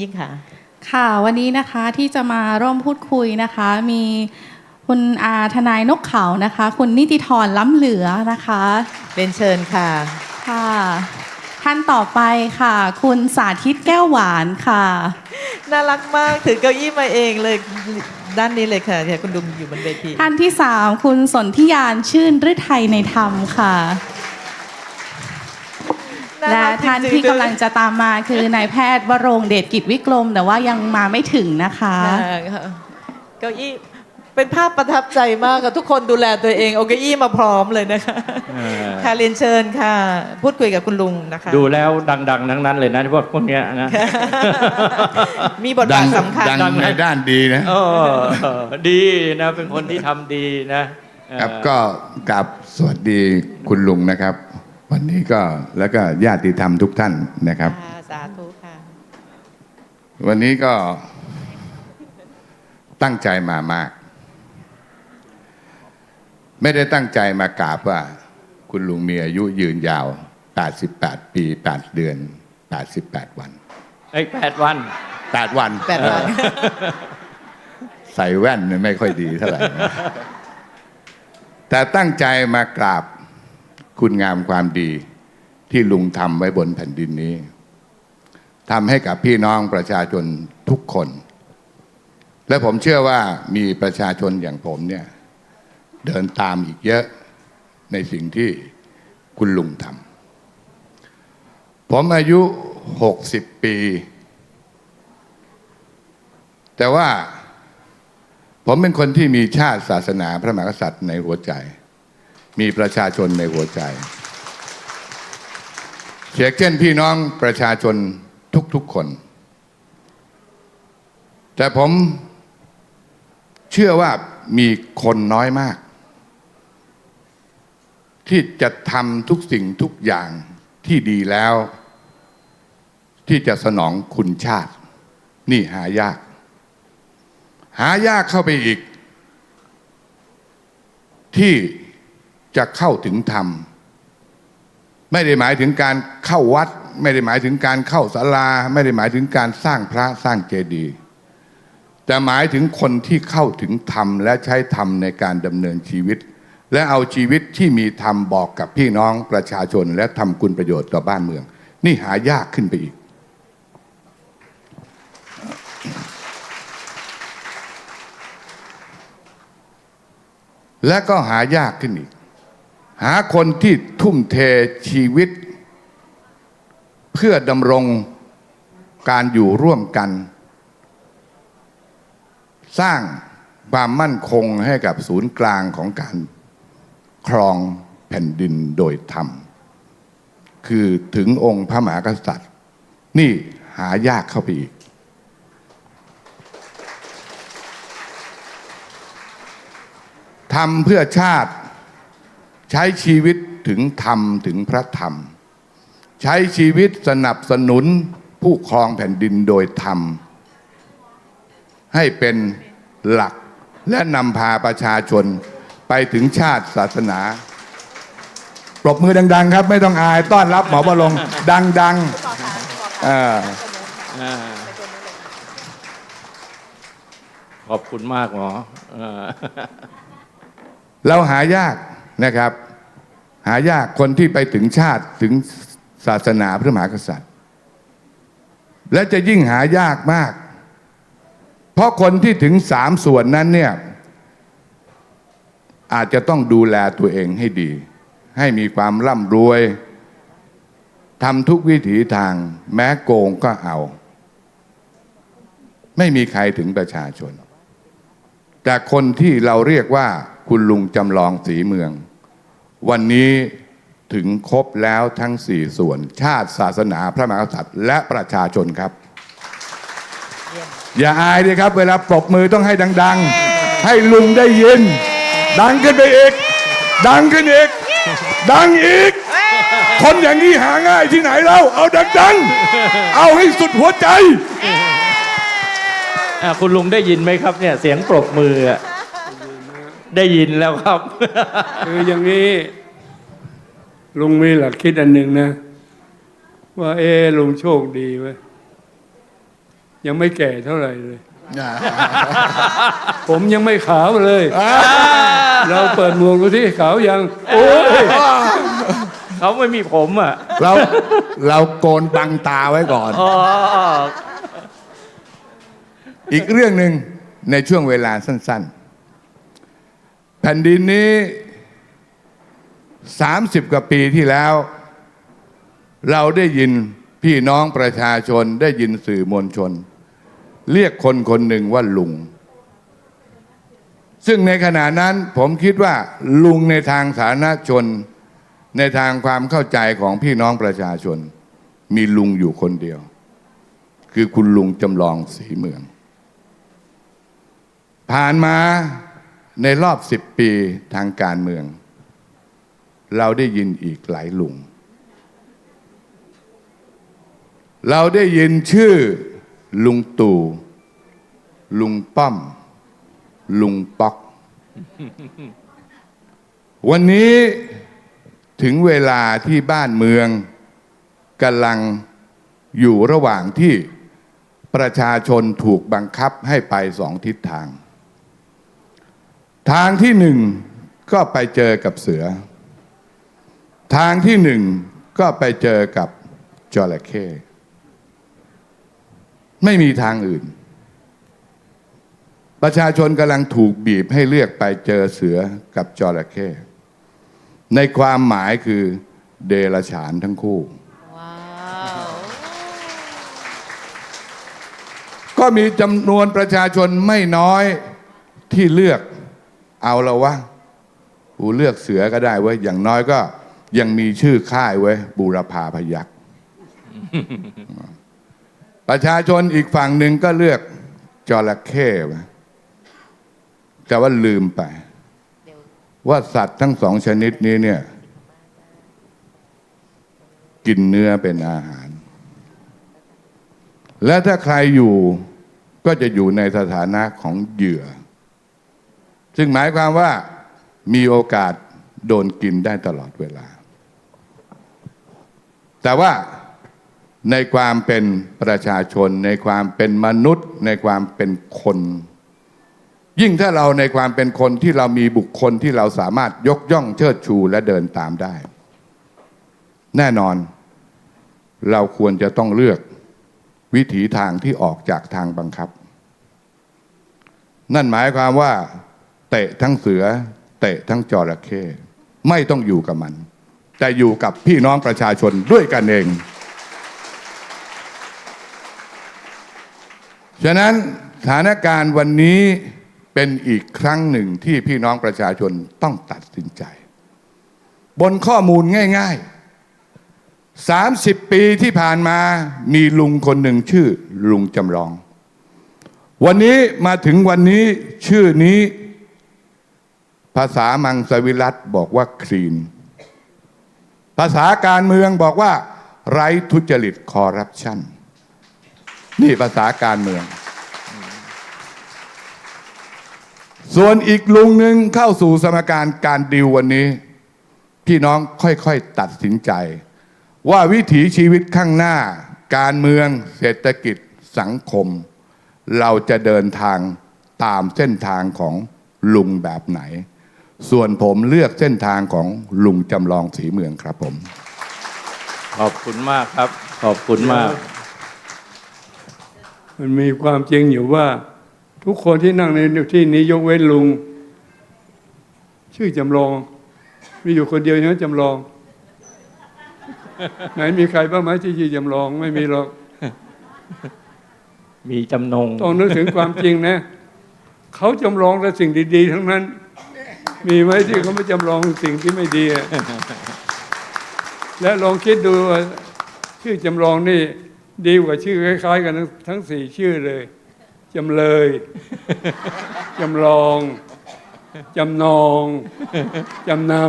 ยิ่งค่ะ ค่ะวันนี้นะคะที่จะมาร่วมพูดคุยนะคะ มีคุณอาทนายนกเขานะคะ คุณนิติธรล้ำเหลือนะคะเรียนเชิญค่ะค่ะ ท่านต่อไปค่ะ คุณสาธิตแก้วหวานค่ะ น่ารักมากถือเก้าอี้มาเองเลยด้านนี้เลยค่ะเนี่ยคุณดุมอยู่บนเวทีท่านที่สามคุณสนธิยานชื่นฤทัยในธรรมค่ะน่า และรักจริงๆท่านที่กำลังจะตามมาคือนายแพทย์วรงค์เดชกิจวิกรม แต่ว่ายังมาไม่ถึงนะคะค่ะเก้าอี้เป็นภาพประทับใจมากค่ะทุกคนดูแลตัวเองเอาเก้าอี้มาพร้อมเลยนะคะเออค่ะเรียนเชิญค่ะ พูดคุยกับคุณลุงนะคะ ดูแล้วดัง ๆ ทั้งนั้นเลยนะพวกพวกเนี้ยนะมีบทบาทสำคัญดังดังนะในด้านดีนะเออดีนะเป็นคนที่ทำดีนะเออครับก็กราบสวัสดีคุณลุงนะครับ วันนี้ก็แล้วก็ญาติธรรมทุกท่านนะครับค่ะสาธุค่ะ วันนี้ก็ตั้งใจมามาก ไม่ได้ตั้งใจมากราบว่า คุณลุงมีอายุยืนยาว 88 ปี 8 เดือน 88 วันไอ้แปดวัน8วันแปดวันเออใส่แว่นเนี่ยไม่ค่อยดีเท่าไหร่นะแต่ตั้งใจมากราบ คุณงามความดีที่ลุงทำไว้บนแผ่นดินนี้ทำให้กับพี่น้องประชาชนทุกคน และผมเชื่อว่ามีประชาชนอย่างผมเนี่ย เดินตามอีกเยอะในสิ่งที่คุณลุงทำผมอายุ 60 ปี แต่ว่าผมเป็นคนที่มีชาติศาสนาพระมหากษัตริย์ในหัวใจ มีประชาชนในหัวใจเชียกเช่นพี่น้องประชาชนทุกๆคน แต่ผมเชื่อว่ามีคนน้อยมาก ที่จะทำทุกสิ่งทุกอย่างที่ดีแล้ว ที่จะสนองคุณชาติ นี่หายาก หายากเข้าไปอีก ที่ จะเข้าถึงธรรม ไม่ได้หมายถึงการเข้าวัด ไม่ได้หมายถึงการเข้าศาลา ไม่ได้หมายถึงการสร้างพระสร้างเจดีย์แต่หมายถึงคนที่เข้าถึงธรรม และใช้ธรรมในการดำเนินชีวิต และเอาชีวิตที่มีธรรมบอกกับพี่น้องประชาชน และทำคุณประโยชน์ต่อบ้านเมือง นี่หายากขึ้นไปอีก และก็หายากขึ้นอีก หาคนที่ทุ่มเทชีวิต เพื่อดำรงการอยู่ร่วมกัน สร้างความมั่นคงให้กับศูนย์กลางของการครองแผ่นดินโดยธรรม คือถึงองค์พระมหากษัตริย์ นี่หายากเข้าไปอีก ทำเพื่อชาติ ใช้ชีวิตถึงธรรมถึงพระธรรม ใช้ชีวิตสนับสนุนผู้ครองแผ่นดินโดยธรรม ให้เป็นหลักและนำพาประชาชนไปถึงชาติศาสนา ปรบมือดัง ๆ ครับ ไม่ต้องอายต้อนรับหมอบรมดังๆเอออ่าขอบคุณมากหมอเออเราหายาก นะครับ หายากคนที่ไปถึงชาติถึงศาสนาพระมหากษัตริย์ และจะยิ่งหายากมาก เพราะคนที่ถึงสามส่วนนั้นเนี่ยอาจจะต้องดูแลตัวเองให้ดี ให้มีความร่ำรวยทำทุกวิถีทาง แม้โกงก็เอา ไม่มีใครถึงประชาชน แต่คนที่เราเรียกว่าคุณลุงจำลองสีเมือง วันนี้ถึงครบแล้วทั้งสี่ส่วน ชาติศาสนาพระมหากษัตริย์ และประชาชนครับ อย่าอายดิครับ เวลาปรบมือต้องให้ดัง ๆ ให้ลุงได้ยิน ดังขึ้นไปอีก ดังขึ้นอีก ดังอีก คนอย่างนี้หาง่ายที่ไหนเล่าเอาดังๆ เอาให้สุดหัวใจ อะคุณลุงได้ยินไหมครับเนี่ยเสียงปรบมืออะ ได้ยินแล้วครับ คืออย่างนี้ลุงมีหลักคิดอันหนึ่งนะ ว่าเออลุงโชคดีเว้ยยังไม่แก่เท่าไหร่เลย ผมยังไม่ขาวเลย เราเปิดหมวกดูที่ขาวยัง โอ้ยเขาไม่มีผมอะ เราเราโกนบังตาไว้ก่อนอ๋ออีกเรื่องหนึ่งในช่วงเวลาสั้น ๆ แผ่นดินนี้ 30 กว่าปีที่แล้ว เราได้ยินพี่น้องประชาชนได้ยินสื่อมวลชน เรียกคนคนหนึ่งว่าลุง ซึ่งในขณะนั้นผมคิดว่า ลุงในทางสาธารณชน ในทางความเข้าใจของพี่น้องประชาชน มีลุงอยู่คนเดียว คือคุณลุงจำลองสีเมือง ผ่านมา ในรอบสิบปีทางการเมือง เราได้ยินอีกหลายลุง เราได้ยินชื่อลุงตู่ลุงป้อม ลุงป๊อก วันนี้ถึงเวลาที่บ้านเมืองกำลังอยู่ระหว่างที่ประชาชนถูกบังคับให้ไปสองทิศทาง ทางที่หนึ่งก็ไปเจอกับเสือ ทางที่หนึ่งก็ไปเจอกับจระเข้ไม่มีทางอื่น ประชาชนกำลังถูกบีบให้เลือกไปเจอเสือกับจระเข้ในความหมายคือเดรัจฉานทั้งคู่ว้าวก็มีจำนวนประชาชนไม่น้อยที่เลือก เอาละวะกูเลือกเสือก็ได้เว้ยอย่างน้อยก็ยังมีชื่อค่ายไว้ยบูรพาพยักษ์ประชาชนอีกฝั่งหนึ่งก็เลือกจระเข้ไว้แต่ว่าลืมไป ว่าสัตว์ทั้งสองชนิดนี้เนี่ย กินเนื้อเป็นอาหาร และถ้าใครอยู่ก็จะอยู่ในสถานะของเหยื่อ ซึ่งหมายความว่ามีโอกาสโดนกินได้ตลอดเวลา แต่ว่าในความเป็นประชาชน ในความเป็นมนุษย์ ในความเป็นคน ยิ่งถ้าเราในความเป็นคนที่เรามีบุคคลที่เราสามารถยกย่องเชิดชูและเดินตามได้ แน่นอน เราควรจะต้องเลือกวิถีทางที่ออกจากทางบังคับ นั่นหมายความว่า เตะทั้งเสือ เตะทั้งจระเข้ไม่ต้องอยู่กับมัน แต่อยู่กับพี่น้องประชาชนด้วยกันเอง ฉะนั้นสถานการณ์วันนี้เป็นอีกครั้งหนึ่งที่พี่น้องประชาชนต้องตัดสินใจ บนข้อมูลง่าย ๆ 30 ปีที่ผ่านมามีลุงคนหนึ่งชื่อลุงจำลอง วันนี้มาถึงวันนี้ชื่อนี้ ภาษามังสวิรัตบอกว่าคลีน ภาษาการเมืองบอกว่า ไร้ทุจริตคอร์รัปชันนี่ภาษาการเมือง ส่วนอีกลุงหนึ่งเข้าสู่สมการการดิววันนี้ พี่น้องค่อยๆตัดสินใจ ว่าวิถีชีวิตข้างหน้า การเมืองเศรษฐกิจสังคม เราจะเดินทางตามเส้นทางของลุงแบบไหน ส่วนผมเลือกเส้นทางของลุงจำลองสีเมืองครับผม ขอบคุณมากครับ ขอบคุณมาก มันมีความจริงอยู่ว่า ทุกคนที่นั่งในที่นี้ยกเว้นลุง ชื่อจำลอง มีอยู่คนเดียวใช่ไหมจำลอง ไหนมีใครบ้างไหมที่ชื่อจำลองไม่มีหรอก มีจำนง ต้องนึกถึงความจริงนะ เขาจำลองแต่สิ่งดี ๆ ทั้งนั้น มีไหมที่เขาไม่จำลองสิ่งที่ไม่ดีอะและลองคิดดูว่าชื่อจำลองนี่ดีกว่าชื่อคล้ายๆ กันทั้งทั้งสี่ชื่อเลย จำเลย จำลอง จำนอง จำนำ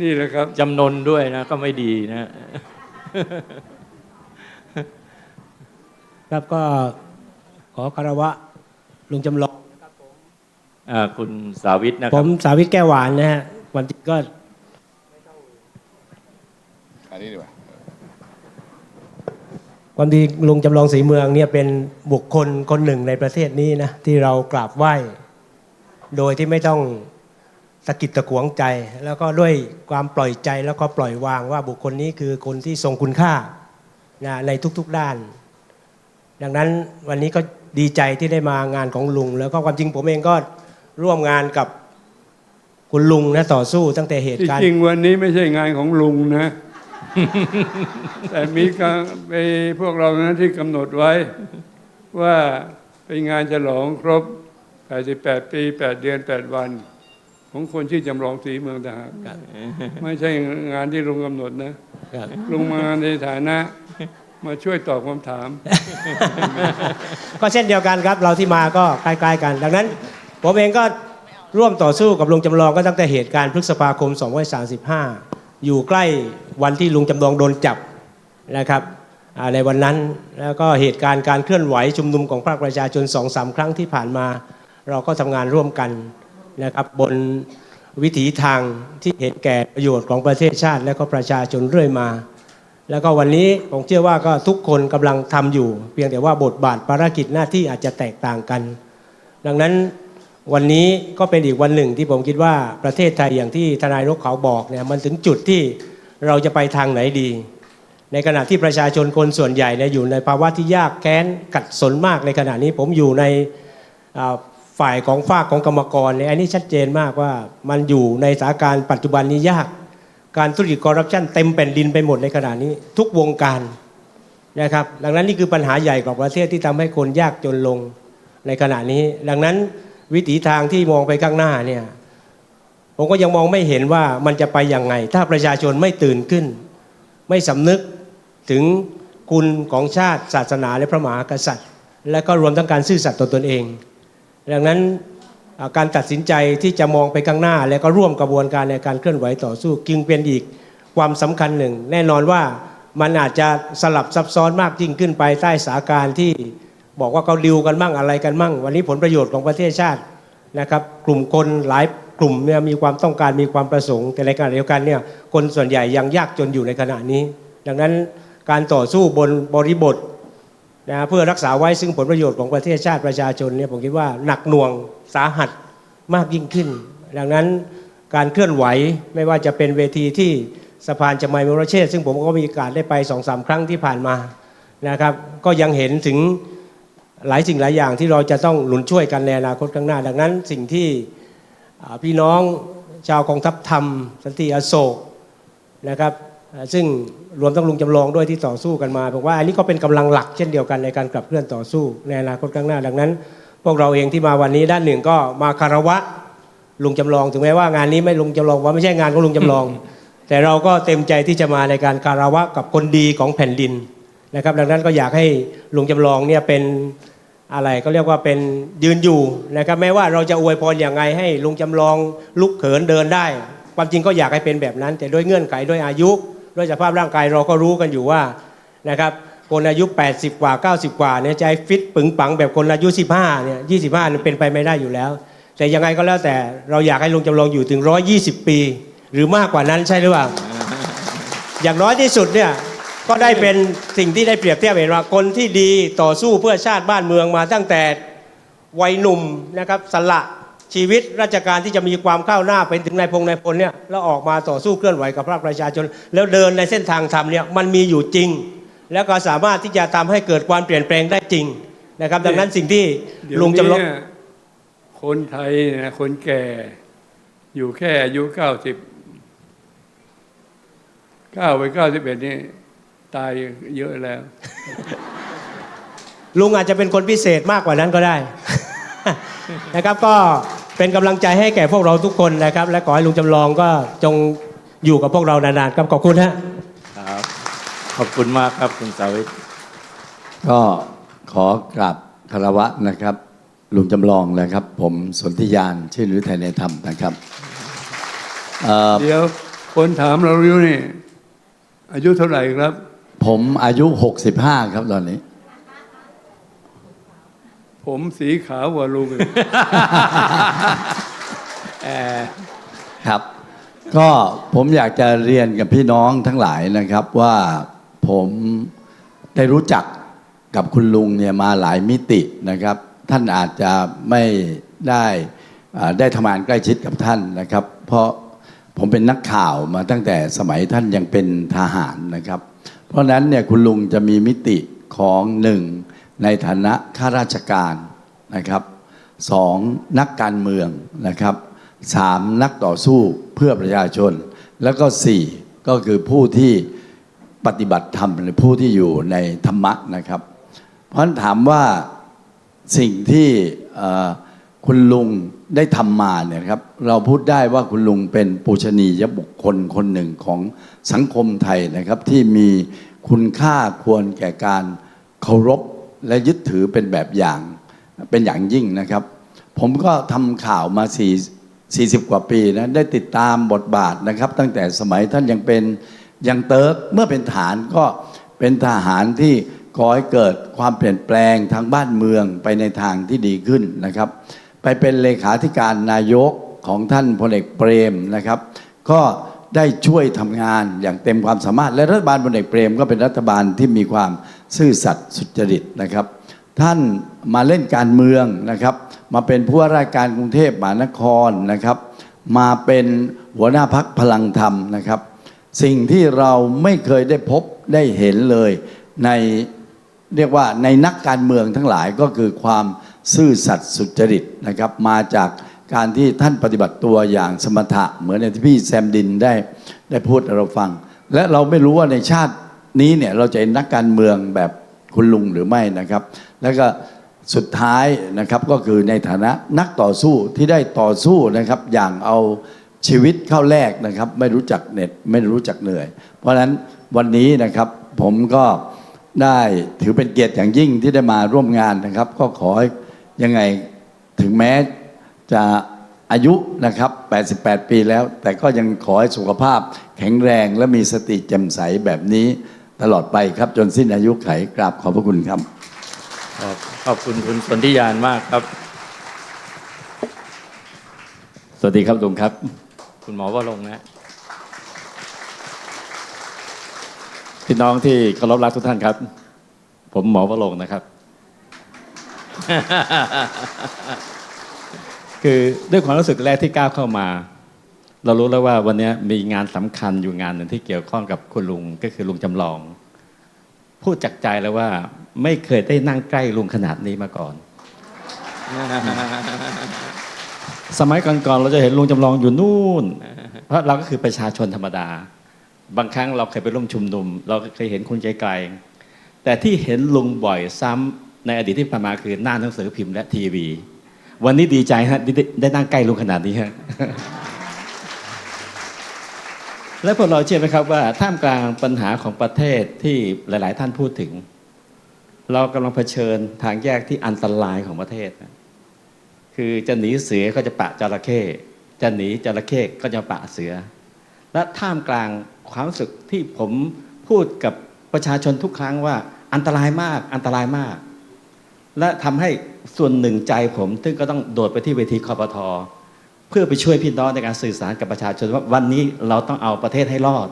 นี่แหละครับจำนนด้วยนะ ก็ไม่ดีนะครับก็ขอคารวะลุงจำลอง อ่าคุณสาวิตนะคผรับ มสาวิตแก้วหวานนะฮะวันที่ก็อันนี้ดีกว่าความดีลุงจำลองศรีเมืองเนี่ยเป็นบุคคลคนหนึ่งในประเทศนี้นะที่เรากราบไหว้ โดยที่ไม่ต้องตะกิดตะขวงใจ แล้วก็ด้วยความปล่อยใจแล้วก็ปล่อยวางว่าบุคคลนี้คือคนที่ทรงคุณค่านะในทุกๆด้าน ดังนั้นวันนี้ก็ดีใจที่ได้มางานของลุง แล้วก็ความจริงผมเองก็ ร่วมงานกับคุณลุงนะต่อสู้ตั้งแต่เหตุที่การณ์จริงวันนี้ไม่ใช่งานของลุงนะ แต่มีการไปพวกเรานะที่กำหนดไว้ ว่าเป็นงานฉลองครบ 88 ปี 8 เดือน 8 วัน ของคนที่อจำลองสีเมืองทหารไม่ใช่งานที่ลุงกำหนดนะ ครับ ลุงมาในฐานะ มาช่วยตอบคำถาม ก็เช่นเดียวกันครับ เราที่มาก็ใกล้ๆกัน ดังนั้น ผมเองก็ร่วมต่อสู้กับลุงจำลองก็ตั้งแต่เหตุการณ์พฤษภาคม 2535 อยู่ใกล้วันที่ลุงจำลองโดนจับนะครับในวันนั้นแล้วก็เหตุการณ์การเคลื่อนไหวชุมนุมของภาคประชาชนสองสามครั้งที่ผ่านมา เราก็ทำงานร่วมกันนะครับบนวิถีทางที่เห็นแก่ประโยชน์ของประเทศชาติ และก็ประชาชนเรื่อยมา แล้วก็วันนี้ผมเชื่อว่าก็ทุกคนกำลังทำอยู่ เพียงแต่ว่าบทบาทภารกิจหน้าที่อาจจะแตกต่างกัน ดังนั้น วันนี้ก็เป็นอีกวันหนึ่งที่ผมคิดว่าประเทศไทยอย่างที่ทนายนกเขาบอกเนี่ยมันถึงจุดที่เราจะไปทางไหนดี ในขณะที่ประชาชนคนส่วนใหญ่เนี่ยอยู่ในภาวะที่ยากแค้นกัดสนมากในขณะนี้ผมอยู่ในฝ่ายของฝากของกรรมกรเนี่ยอันนี้ชัดเจนมากว่ามันอยู่ในสถานการณ์ปัจจุบันนี้ยากการทุจริตคอร์รัปชันเต็มแผ่นดินไปหมดในขณะนี้ ทุกวงการนะครับดังนั้นนี่คือปัญหาใหญ่ของประเทศที่ทำให้คนยากจนลงในขณะนี้ ดังนั้น วิถีทางที่มองไปข้างหน้าเนี่ยผมก็ยังมองไม่เห็นว่ามันจะไปยังไง ถ้าประชาชนไม่ตื่นขึ้น ไม่สำนึกถึงคุณของชาติศาสนาและพระมหากษัตริย์ และก็รวมทั้งการซื่อสัตย์ต่อตนเอง ดังนั้นการตัดสินใจที่จะมองไปข้างหน้า และก็ร่วมกระบวนการในการเคลื่อนไหวต่อสู้จึงเป็นอีกความสำคัญหนึ่ง แน่นอนว่ามันอาจจะสลับซับซ้อนมากยิ่งขึ้นไปใต้สถานการที่ บอกว่าเขาดิวกันมั่งอะไรกันมั่ง วันนี้ผลประโยชน์ของประเทศชาตินะครับ กลุ่มคนหลายกลุ่มเนี่ยมีความต้องการมีความประสงค์ แต่ในขณะเดียวกันเนี่ยคนส่วนใหญ่ยังยากจนอยู่ในขณะนี้ ดังนั้นการต่อสู้บนบริบทนะเพื่อรักษาไว้ซึ่งผลประโยชน์ของประเทศชาติประชาชนเนี่ยผมคิดว่าหนักหน่วงสาหัสมากยิ่งขึ้น ดังนั้นการเคลื่อนไหวไม่ว่าจะเป็นเวทีที่สะพานจมัยมรเชษซึ่งผมก็มีโอกาสได้ไปสองสามครั้งที่ผ่านมานะครับ ก็ยังเห็นถึง หลายสิ่งหลายอย่างที่เราจะต้องหนุนช่วยกันในอนาคตข้างหน้า ดังนั้นสิ่งที่พี่น้องชาวกองทัพธรรม สันติอโศกนะครับ ซึ่งรวมทั้งลุงจำลองด้วยที่ต่อสู้กันมาผมว่าอันนี้ก็เป็นกำลังหลักเช่นเดียวกันในการขับเคลื่อนต่อสู้ในอนาคตข้างหน้า ดังนั้น พวกเราเองที่มาวันนี้ด้านหนึ่งก็มาคารวะลุงจำลองถึงแม้ว่างานนี้ไม่ลุงจำลองว่าไม่ใช่งานของลุงจำลอง แต่เราก็เต็มใจที่จะมาในการคารวะกับคนดีของแผ่นดินนะครับ ดังนั้นก็อยากให้ลุงจำลองเนี่ยเป็น อะไรก็เรียกว่าเป็นยืนอยู่นะครับแม้ว่าเราจะอวยพรอย่างไงให้ลุงจำลองลุกเขินเดินได้ ความจริงก็อยากให้เป็นแบบนั้น แต่ด้วยเงื่อนไขด้วยอายุด้วยสภาพร่างกายเราก็รู้กันอยู่ว่านะครับคนอายุ 80 กว่า 90 กว่าเนี่ยใจฟิตปึงปังแบบคนอายุ 15เนี่ย25เนี่ยเป็นไปไม่ได้อยู่แล้ว แต่ยังไงก็แล้วแต่เราอยากให้ลุงจำลองอยู่ถึง 120 ปี หรือมากกว่านั้นใช่หรือเปล่าอย่างน้อยที่สุดเนี่ย ก็ได้เป็นสิ่งที่ได้เปรียบเทียบเห็นว่าคนที่ดีต่อสู้เพื่อชาติบ้านเมืองมาตั้งแต่วัยหนุ่มนะครับสละชีวิตราชการที่จะมีความก้าวหน้าเป็นถึงนายพงนายพลเนี่ยแล้วออกมาต่อสู้เคลื่อนไหวกับภาคประชาชน แล้วเดินในเส้นทางธรรมเนี่ยมันมีอยู่จริง แล้วก็สามารถที่จะทำให้เกิดความเปลี่ยนแปลงได้จริงนะครับ ดังนั้นสิ่งที่เดี๋ยวลุงจำลองนี้คนไทยนะคนแก่อยู่แค่อายุเก้าสิบเก้าไปเก้าสิบเอ็ดนี่ ตายเยอะแล้ว ลุงอาจจะเป็นคนพิเศษมากกว่านั้นก็ได้ นะครับก็เป็นกำลังใจให้แก่พวกเราทุกคนนะครับ และขอให้ลุงจำลองก็จงอยู่กับพวกเรานานๆครับขอบคุณฮะครับ ขอบคุณมากครับคุณสาวิตก็ขอกราบคารวะนะครับ ลุงจำลองนะครับ ผมสนธิยานชื่อหรือไทยในธรรมนะครับเอ่อเดี๋ยวคนถามเราอยู่นี่ อายุเท่าไหร่ครับ ผมอายุ 65 ครับตอนนี้ ผมสีขาวกว่าลุงอีกครับ ก็ผมอยากจะเรียนกับพี่น้องทั้งหลายนะครับว่าผมได้รู้จักกับคุณลุงเนี่ยมาหลายมิตินะครับ ท่านอาจจะไม่ได้อ่าได้ทำงานใกล้ชิดกับท่านนะครับ เพราะผมเป็นนักข่าวมาตั้งแต่สมัยท่านยังเป็นทหารนะครับ เพราะนั้นเนี่ยคุณลุงจะมีมิติของหนึ่งในฐานะข้าราชการนะครับสองนักการเมืองนะครับสามนักต่อสู้เพื่อประชาชน แล้วก็สี่ก็คือผู้ที่ปฏิบัติธรรมหรือผู้ที่อยู่ในธรรมะนะครับ เพราะฉะนั้นถามว่าสิ่งที่คุณลุง ได้ทำมาเนี่ยครับ เราพูดได้ว่าคุณลุงเป็นปูชนียบุคคลคนหนึ่งของสังคมไทยนะครับ ที่มีคุณค่าควรแก่การเคารพและยึดถือเป็นแบบอย่าง เป็นอย่างยิ่งนะครับ ผมก็ทำข่าวมา4 40 กว่าปีนะได้ติดตามบทบาทนะครับ ตั้งแต่สมัยท่านยังเป็นยังเติร์กเมื่อเป็นฐานก็เป็นทหารที่ก่อให้เกิดความเปลี่ยนแปลงทางบ้านเมืองไปในทางที่ดีขึ้นนะครับ ไปเป็นเลขาธิการนายกของท่านพลเอกเปรมนะครับ ก็ได้ช่วยทำงานอย่างเต็มความสามารถ และรัฐบาลพลเอกเปรมก็เป็นรัฐบาลที่มีความซื่อสัตย์สุจริตนะครับ ท่านมาเล่นการเมืองนะครับ มาเป็นผู้ว่าราชการกรุงเทพมหานครนะครับ มาเป็นหัวหน้าพักพลังธรรมนะครับ สิ่งที่เราไม่เคยได้พบได้เห็นเลยในเรียกว่าในนักการเมืองทั้งหลายก็คือความ ซื่อสัตย์สุจริตนะครับ มาจากการที่ท่านปฏิบัติตัวอย่างสมถะ เหมือนที่พี่แซมดินได้ได้พูดเราฟัง และเราไม่รู้ว่าในชาตินี้เนี่ยเราจะเห็นนักการเมืองแบบคุณลุงหรือไม่นะครับ แล้วก็สุดท้ายนะครับก็คือในฐานะนักต่อสู้ที่ได้ต่อสู้นะครับ อย่างเอาชีวิตเข้าแลกนะครับ ไม่รู้จักเหน็ดไม่รู้จักเหนื่อย เพราะฉะนั้นวันนี้นะครับผมก็ได้ถือเป็นเกียรติอย่างยิ่งที่ได้มาร่วมงานนะครับ ก็ขอให้ ยังไงถึงแม้จะอายุนะครับ 88 ปีแล้ว แต่ก็ยังขอให้สุขภาพแข็งแรงและมีสติแจ่มใสแบบนี้ตลอดไปครับ จนสิ้นอายุไขกราบขอบพระคุณครับ ขอบขอบคุณคุณสนธิยานมากครับ สวัสดีครับลุงครับ คุณหมอวรงค์นะพี่น้องที่เคารพรักทุกท่านครับ ผมหมอวรงค์นะครับ คือด้วยความรู้สึกแรกที่ก้าวเข้ามา เรารู้แล้วว่าวันนี้มีงานสำคัญอยู่งานหนึ่งที่เกี่ยวข้องกับคุณลุงก็คือลุงจำลอง พูดจากใจแล้วว่า ไม่เคยได้นั่งใกล้ลุงขนาดนี้มาก่อน สมัยก่อนๆเราจะเห็นลุงจำลองอยู่นู่น เพราะเราก็คือประชาชนธรรมดา บางครั้งเราเคยไปร่วมชุมนุม เราเคยเห็นคุณไกลๆแต่ที่เห็นลุงบ่อยซ้ำ ในอดีตที่ผ่านมาคือหน้าหนังสือพิมพ์และทีวี วันนี้ดีใจฮะได้ได้นั่งใกล้ลุงขนาดนี้ฮะและพวกเราเชื่อไหมครับว่าท่ามกลางปัญหาของประเทศที่หลาย ๆ ท่านพูดถึง เรากำลังเผชิญทางแยกที่อันตรายของประเทศนะคือจะหนีเสือก็จะปะจระเข้จะหนีจระเข้ก็จะปะเสือ และท่ามกลางความรู้สึกที่ผมพูดกับประชาชนทุกครั้งว่าอันตรายมากอันตรายมาก และทำให้ส่วนหนึ่งใจผม ซึ่งก็ต้องโดดไปที่เวทีคอปทอเพื่อไปช่วยพี่น้องในการสื่อสารกับประชาชนว่าวันนี้เราต้องเอาประเทศให้รอด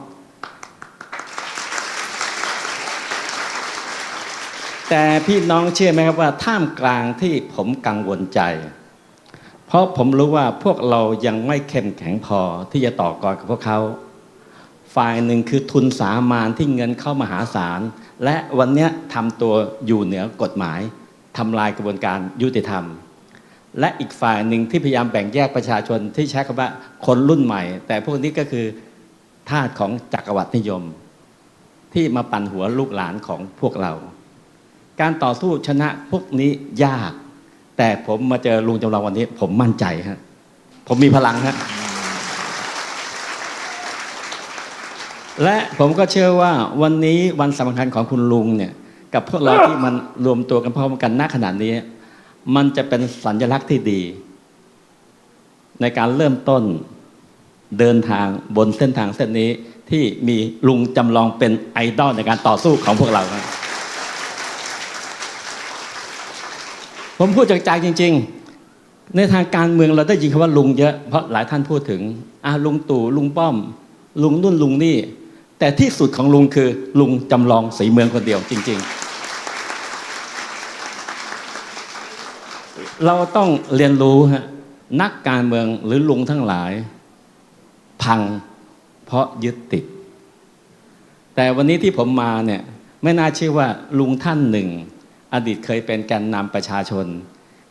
แต่พี่น้องเชื่อไหมครับว่าท่ามกลางที่ผมกังวลใจ เพราะผมรู้ว่าพวกเรายังไม่เข้มแข็งพอที่จะต่อกรกับพวกเขา ฝ่ายหนึ่งคือทุนสามานที่เงินเข้ามหาศาล และวันนี้ทำตัวอยู่เหนือกฎหมาย ทำลายกระบวนการยุติธรรม และอีกฝ่ายหนึ่งที่พยายามแบ่งแยกประชาชนที่ใช้คำว่าคนรุ่นใหม่ แต่พวกนี้ก็คือทาสของจักรวรรดินิยม ที่มาปั่นหัวลูกหลานของพวกเรา การต่อสู้ชนะพวกนี้ยาก แต่ผมมาเจอลุงจำลองวันนี้ ผมมั่นใจฮะผมมีพลังฮะและผมก็เชื่อว่าวันนี้วันสำคัญของคุณลุงเนี่ย กับพวกเราที่มันรวมตัวกันพร้อมกันณขนาดนี้ มันจะเป็นสัญลักษณ์ที่ดี ในการเริ่มต้นเดินทางบนเส้นทางเส้นนี้ที่มีลุงจำลองเป็นไอดอลในการต่อสู้ของพวกเราครับผมพูดจากใจจริง ๆ ในทางการเมืองเราได้ยินคำว่าลุงเยอะเพราะหลายท่านพูดถึงอาลุงตู่ลุงป้อม ลุงนุ่นลุงนี่ แต่ที่สุดของลุงคือลุงจำลองสีเมืองคนเดียวจริง ๆ เราต้องเรียนรู้ฮะนักการเมืองหรือลุงทั้งหลาย พังเพราะยึดติด แต่วันนี้ที่ผมมาเนี่ยไม่น่าเชื่อว่าลุงท่านหนึ่ง อดีตเคยเป็นแกนนำประชาชน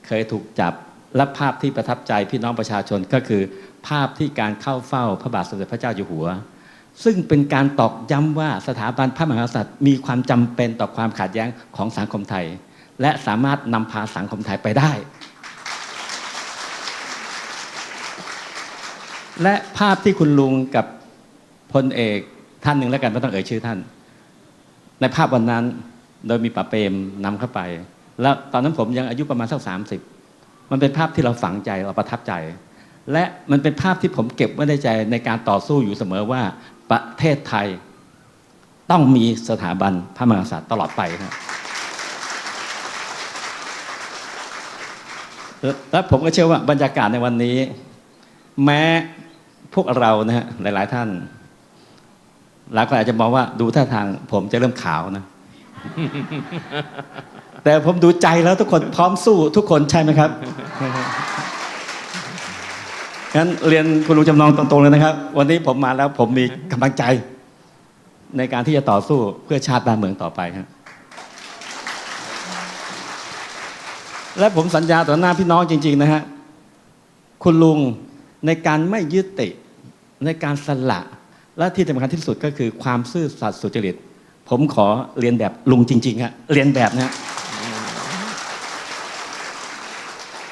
เคยถูกจับและภาพที่ประทับใจพี่น้องประชาชนก็คือ ภาพที่การเข้าเฝ้าพระบาทสมเด็จพระเจ้าอยู่หัว ซึ่งเป็นการตอกย้ำว่าสถาบันพระมหากษัตริย์มีความจำเป็นต่อความขัดแย้งของสังคมไทย และสามารถนำพาสังคมไทยไปได้ และภาพที่คุณลุงกับพลเอกท่านหนึ่งแล้วกันไม่ต้องเอ่ยชื่อท่าน ในภาพวันนั้นโดยมีป๋าเปรมนำเข้าไป แล้วตอนนั้นผมยังอายุประมาณสักสามสิบมันเป็นภาพที่เราฝังใจเราประทับใจ และมันเป็นภาพที่ผมเก็บไว้ในใจในการต่อสู้อยู่เสมอว่า ประเทศไทย ต้องมีสถาบันพระมหากษัตริย์ตลอดไปนะและผมก็เชื่อว่าบรรยากาศในวันนี้ แม้พวกเรานะฮะหลาย ๆ ท่านหลายคนอาจจะมองว่าดูท่าทาง ผมจะเริ่มขาวนะ แต่ผมดูใจแล้วทุกคนพร้อมสู้ทุกคนใช่ไหมครับ งั้นเรียนคุณลุงจำลองตรงๆเลยนะครับ วันนี้ผมมาแล้วผมมีกำลังใจ ในการที่จะต่อสู้เพื่อชาติบ้านเมืองต่อไปครับและผมสัญญาต่อหน้าพี่น้องจริง ๆ นะฮะคุณลุงในการไม่ยึดติ ในการสละ และที่สำคัญที่สุดก็คือความซื่อสัตย์สุจริต ผมขอเรียนแบบลุงจริงๆฮะเรียนแบบนะฮะ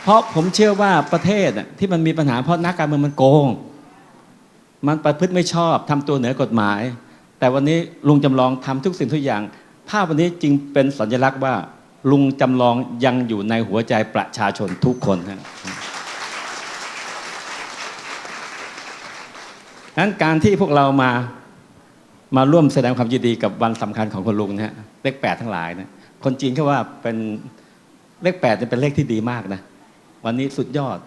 เพราะผมเชื่อว่าประเทศที่มันมีปัญหาเพราะนักการเมืองมันโกง มันประพฤติไม่ชอบทำตัวเหนือกฎหมาย แต่วันนี้ลุงจำลองทำทุกสิ่งทุกอย่าง ภาพวันนี้จึงเป็นสัญลักษณ์ว่า ลุงจำลองยังอยู่ในหัวใจประชาชนทุกคนฮะนั้นการที่พวกเรามามาร่วมแสดงความยินดีกับวันสำคัญของคุณลุงนะฮะเลขแปดทั้งหลายนะคนจีนเขาว่าเป็นเลขแปดจะเป็นเลขที่ดีมากนะ วันนี้สุดยอด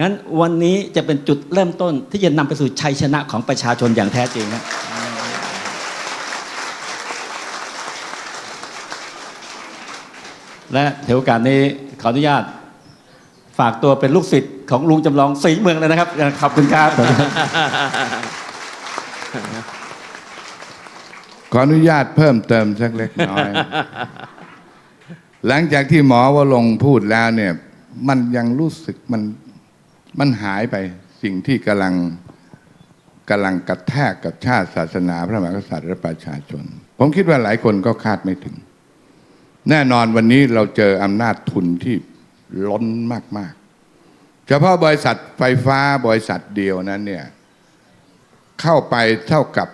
งั้นวันนี้จะเป็นจุดเริ่มต้นที่จะนำไปสู่ชัยชนะของประชาชนอย่างแท้จริงนะและเถือโอกาสนี้ขออนุญาตฝากตัวเป็นลูกศิษย์ของลุงจำลองสีเมืองเลยนะครับ ขอบคุณครับ ขออนุญาตเพิ่มเติมสักเล็กน้อย หลังจากที่หมอว่าลงพูดแล้วเนี่ย มันยังรู้สึกมันมันหายไปสิ่งที่กำลังกำลังกระแทกกับชาติศาสนา พระมหากษัตริย์และประชาชน ผมคิดว่าหลายคนก็คาดไม่ถึง แน่นอนวันนี้เราเจออำนาจทุนที่ล้นมาก ๆ เฉพาะบริษัทไฟฟ้าบริษัทเดียวนั้นเนี่ยเข้าไปเท่ากับ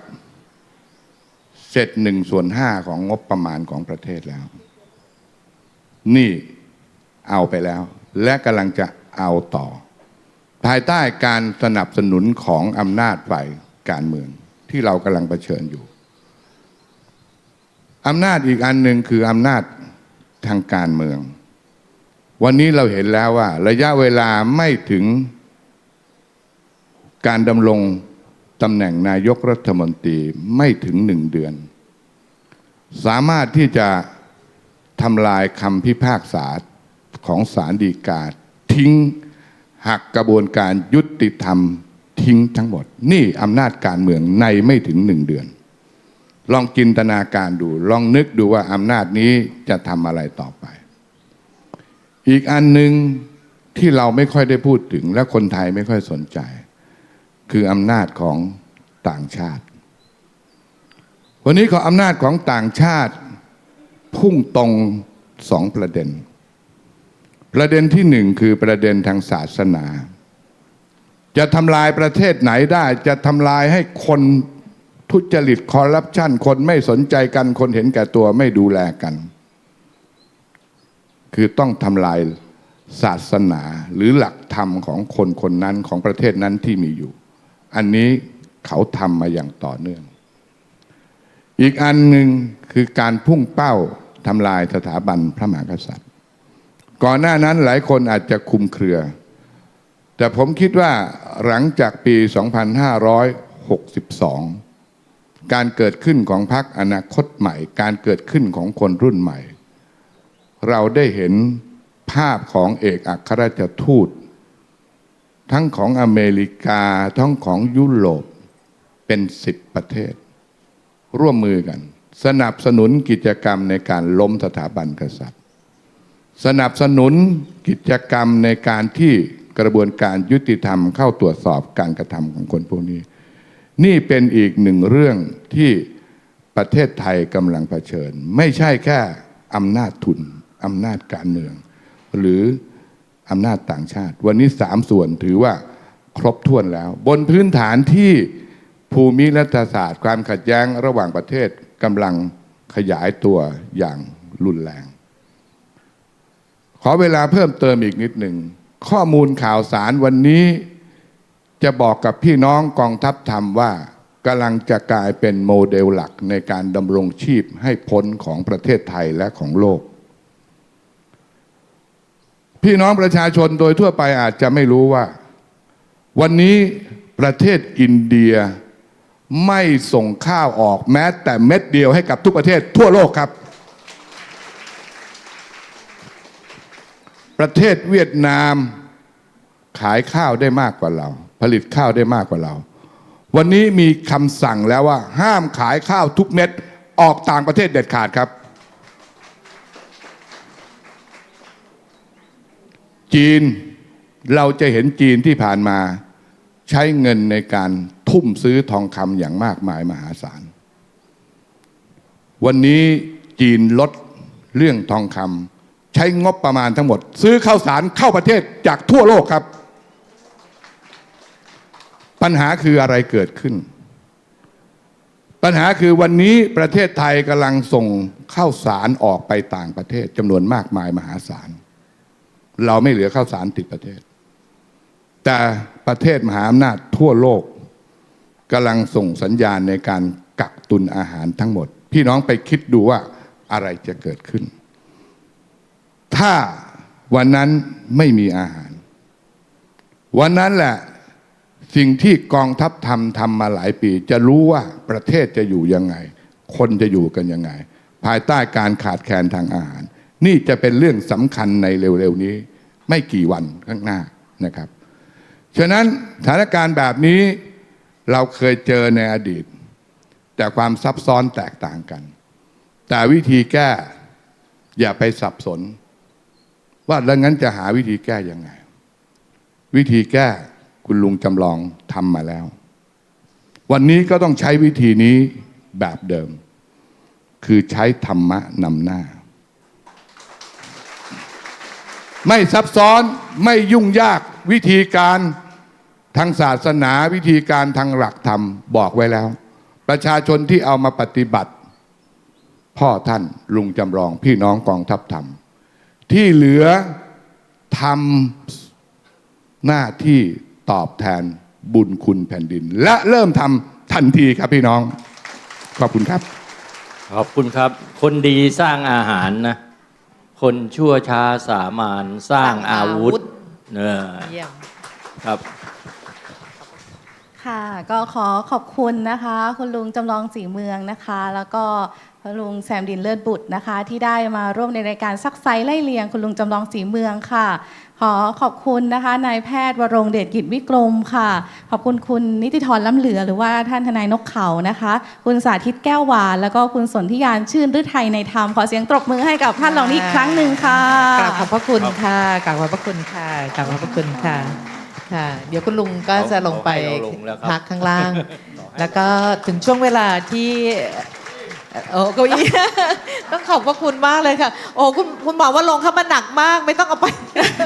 เสร็จหนึ่งส่วนห้าของงบประมาณของประเทศแล้ว นี่เอาไปแล้ว และกำลังจะเอาต่อ ภายใต้การสนับสนุนของอำนาจฝ่ายการเมืองที่เรากำลังเผชิญอยู่อำนาจอีกอันหนึ่งคืออำนาจทางการเมือง วันนี้เราเห็นแล้วว่า ระยะเวลาไม่ถึงการดำรงตำแหน่งนายกรัฐมนตรีไม่ถึงหนึ่งเดือน สามารถที่จะทำลายคำพิพากษา ของศาลฎีกาทิ้งหักกระบวนการยุติธรรมทิ้งทั้งหมด นี่อำนาจการเมืองในไม่ถึงหนึ่งเดือน ลองจินตนาการดู ลองนึกดูว่าอำนาจนี้จะทำอะไรต่อไป อีกอันหนึ่งที่เราไม่ค่อยได้พูดถึง และคนไทยไม่ค่อยสนใจ คืออำนาจของต่างชาติ วันนี้ขออำนาจของต่างชาติพุ่งตรงสองประเด็น ประเด็นที่หนึ่งคือประเด็นทางศาสนา จะทำลายประเทศไหนได้ จะทำลายให้คนทุจริตคอร์รัปชันคนไม่สนใจกัน คนเห็นแก่ตัวไม่ดูแลกัน คือต้องทำลายศาสนาหรือหลักธรรมของคนคนนั้นของประเทศนั้นที่มีอยู่ อันนี้เขาทำมาอย่างต่อเนื่อง อีกอันหนึ่งคือการพุ่งเป้าทำลายสถาบันพระมหากษัตริย์ ก่อนหน้านั้นหลายคนอาจจะคุมเครือ แต่ผมคิดว่าหลังจากปี 2562 การเกิดขึ้นของพรรคอนาคตใหม่ การเกิดขึ้นของคนรุ่นใหม่ เราได้เห็นภาพของเอกอัครราชทูต ทั้งของอเมริกา ทั้งของยุโรปเป็นสิบประเทศ ร่วมมือกัน สนับสนุนกิจกรรมในการล้มสถาบันกษัตริย์ สนับสนุนกิจกรรมในการที่กระบวนการยุติธรรมเข้าตรวจสอบการกระทำของคนพวกนี้ นี่เป็นอีกหนึ่งเรื่องที่ประเทศไทยกำลังเผชิญ ไม่ใช่แค่อำนาจทุนอำนาจการเมือง หรืออำนาจต่างชาติ วันนี้สามส่วนถือว่าครบถ้วนแล้ว บนพื้นฐานที่ภูมิรัฐศาสตร์ ความขัดแย้งระหว่างประเทศกำลังขยายตัวอย่างรุนแรง ขอเวลาเพิ่มเติมอีกนิดหนึ่ง ข้อมูลข่าวสารวันนี้จะบอกกับพี่น้องกองทัพธรรมว่ากำลังจะกลายเป็นโมเดลหลักในการดำรงชีพให้พ้นของประเทศไทยและของโลก พี่น้องประชาชนโดยทั่วไปอาจจะไม่รู้ว่า วันนี้ประเทศอินเดียไม่ส่งข้าวออกแม้แต่เม็ดเดียวให้กับทุกประเทศทั่วโลกครับ ประเทศเวียดนามขายข้าวได้มากกว่าเรา ผลิตข้าวได้มากกว่าเรา วันนี้มีคำสั่งแล้วว่า ห้ามขายข้าวทุกเม็ดออกต่างประเทศเด็ดขาดครับ จีนเราจะเห็นจีนที่ผ่านมาใช้เงินในการทุ่มซื้อทองคำอย่างมากมายมหาศาล วันนี้จีนลดเรื่องทองคำ ใช้งบประมาณทั้งหมด ซื้อข้าวสารเข้าประเทศจากทั่วโลกครับ ปัญหาคืออะไรเกิดขึ้น ปัญหาคือวันนี้ประเทศไทยกำลังส่งข้าวสารออกไปต่างประเทศจำนวนมากมายมหาศาลเราไม่เหลือข้าวสารติดประเทศ แต่ประเทศมหาอำนาจทั่วโลกกำลังส่งสัญญาณในการกักตุนอาหารทั้งหมด พี่น้องไปคิดดูว่าอะไรจะเกิดขึ้น ถ้าวันนั้นไม่มีอาหาร วันนั้นแหละสิ่งที่กองทัพทำทำมาหลายปี จะรู้ว่าประเทศจะอยู่ยังไง คนจะอยู่กันยังไง ภายใต้การขาดแคลนทางอาหาร นี่จะเป็นเรื่องสำคัญในเร็วๆนี้ ไม่กี่วันข้างหน้านะครับ ฉะนั้นสถานการณ์แบบนี้เราเคยเจอในอดีต แต่ความซับซ้อนแตกต่างกัน แต่วิธีแก้อย่าไปสับสน ว่าแล้วงั้นจะหาวิธีแก้ยังไง วิธีแก้คุณลุงจำลองทำมาแล้ว วันนี้ก็ต้องใช้วิธีนี้แบบเดิม คือใช้ธรรมะนำหน้า ไม่ซับซ้อนไม่ยุ่งยากวิธีการทางศาสนาวิธีการทางหลักธรรมบอกไว้แล้ว ประชาชนที่เอามาปฏิบัติ พ่อท่านลุงจำลองพี่น้องกองทัพธรรม ที่เหลือทำหน้าที่ตอบแทนบุญคุณแผ่นดิน และเริ่มทำทันทีครับพี่น้อง ขอบคุณครับ ขอบคุณครับ คนดีสร้างอาหารนะ คนชั่วช้าสามานสร้างอาวุธสร้างอาวุธเออเยี่ยมครับ ค่ะ ก็ขอขอบคุณนะคะ คุณลุงจำลองสีเมืองนะคะ แล้วก็ คุณลุงแซมดินเลิศบุตรนะคะ ที่ได้มาร่วมในรายการซักไซไล่เลียง คุณลุงจำลองสีเมืองค่ะ ขอขอบคุณนะคะนายแพทย์วรงเดชกิจวิกรมค่ะ ขอบคุณคุณนิติธรล้ำเหลือ หรือว่าท่านทนายนกเขานะคะ คุณสาธิตแก้วหวาน แล้วก็คุณสนธิยานชื่นฤทัยในธรรมขอเสียงตบมือให้กับท่านเหล่านี้อีกครั้งหนึ่งค่ะกราบขอบพระคุณค่ะกราบขอบพระคุณค่ะกราบขอบพระคุณค่ะค่ะ เดี๋ยวคุณลุงก็จะลงไปขอให้เราลงแล้วครับพักข้างล่าง แล้วก็ถึงช่วงเวลาที่ โอ้เก้าอี้ต้องขอบพระคุณมากเลยค่ะ โอ้คุณคุณหมอว่าลงเข้ามาหนักมาก ไม่ต้องเอาไป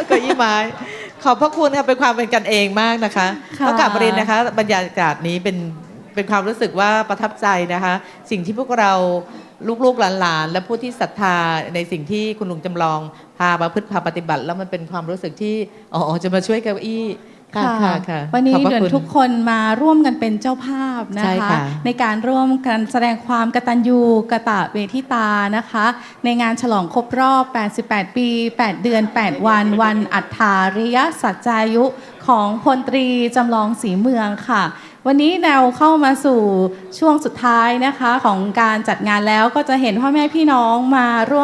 เก้าอี้ไม้ ขอบพระคุณค่ะเป็นความเป็นกันเองมากนะคะค่ะต้องกลับเรียนนะคะ บรรยากาศนี้เป็นเป็นความรู้สึกว่าประทับใจนะคะ สิ่งที่พวกเราลูกๆหลานๆ และผู้ที่ศรัทธาในสิ่งที่คุณลุงจำลองพามาพฤติพาปฏิบัติ แล้วมันเป็นความรู้สึกที่อ๋อจะมาช่วยเก้าอี้ ค่ะค่ะค่ะวันนี้ขอบพระเดือนคุณทุกคนมาร่วมกันเป็นเจ้าภาพนะใช่คะ ค่ะ ในการร่วมกันแสดงความกตัญญูกะตะเวทิตานะคะ ในงานฉลองครบรอบ 88 ปี 8 เดือน 8 วัน วันอัฏฐาริยสัจจายุของพลตรีจำลองสีเมืองค่ะ วันนี้เราเข้ามาสู่ช่วงสุดท้ายนะคะของการจัดงานแล้วก็จะเห็นพ่อแม่พี่น้องมาร่วม